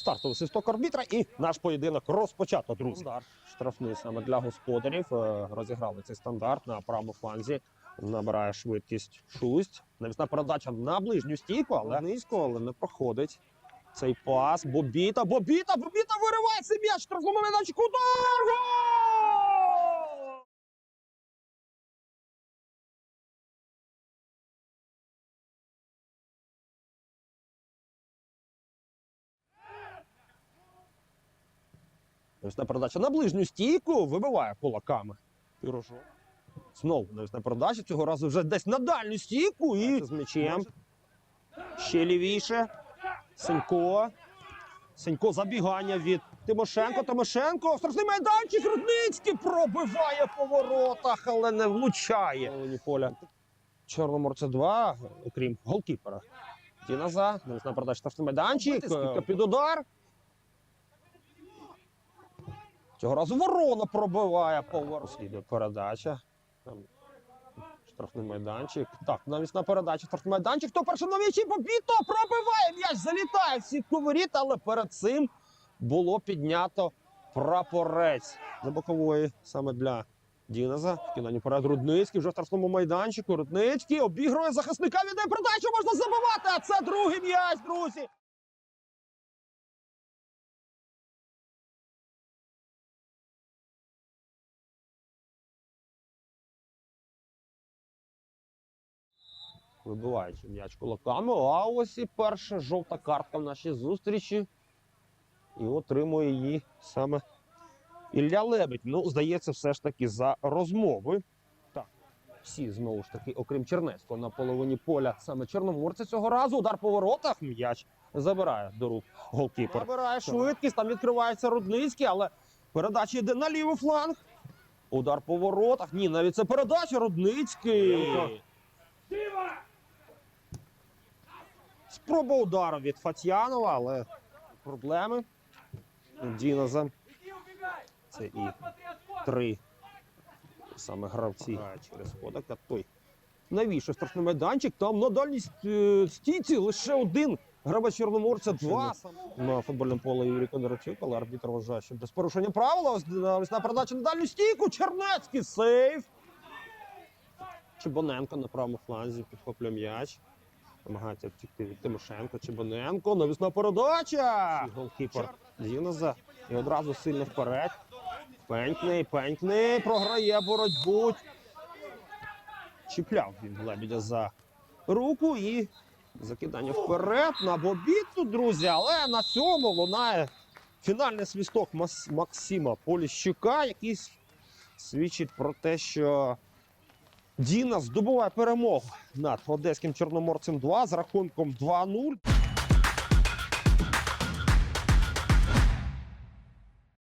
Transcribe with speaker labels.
Speaker 1: Стартовий свисток арбітра і наш поєдинок розпочато, друзі. Стандарт штрафний саме для господарів. Е, Розіграли цей стандарт на правому фланзі. Набирає швидкість шусть. Навісна передача на ближню стійку, але низько, але не проходить. Цей пас. Бобіта, Бобіта, Бобіта вириває цей м'яч. Штрафному майданчику. Удар! Навісна передача на ближню стійку вибиває кулаками. Пірожок. Знову навісна передача. Цього разу вже десь на дальню стійку і з м'ячем. Ще лівіше. Сенько. Сенько забігання від Тимошенко. Тимошенко. Страшний майданчик. Рудницький пробиває по воротах, але не влучає. Поля. Чорноморця 2, окрім голкіпера. Діназа. Навісна передача. Страшний майданчик. Під удар. Цього разу ворона пробиває поворот. Слідує передача. Штрафний майданчик. Так, навісна передача. Штрафний майданчик. Хто перший на м'ячі? Побіто пробиває м'яч, залітає в сітку воріт, але перед цим було піднято прапорець за бокової саме для Діназа. Вкидання перед Рудницький вже в штрафному майданчику. Рудницький обігрує захисника. Віддає передачу, можна забивати. А це другий м'яч, друзі. Вибиваючи м'яч кулаками. А ось і перша жовта картка в нашій зустрічі. І отримує її саме Ілля Лебедь. Ну, здається, все ж таки за розмови. Так, всі знову ж таки, окрім Чернецького, на половині поля саме Чорноморця цього разу. Удар по воротах. М'яч забирає до рук голкіпер. Забирає швидкість, там відкривається Рудницький, але передача йде на лівий фланг. Удар по воротах. Ні, навіть це передача Рудницький. Спроба удару від Фатьянова, але проблеми. Діноза. Це і три саме гравці через ходок. А той навіщо страшний майданчик? Там на дальній е, стійці лише один гравець Чорноморця, два на футбольному полі Юрій Кондратюк, але арбітр вважає, що без порушення правила. Ось на- на на дальню стійку. Чернецький сейф. Чебоненко на правому фланзі підхоплює м'яч. Намагається втікти від Тимошенко, Чебоненко, навісна передача! Голкіпер Діноза. І одразу сильно вперед. Пенькний, пенькний, програє боротьбу. Чіпляв він лебідя за руку і закидання вперед на бобіту, друзі. Але на цьому лунає фінальний свісток Максима Поліщука, який свідчить про те, що Діна здобуває перемогу над одеським чорноморцем 2 з рахунком 2-0.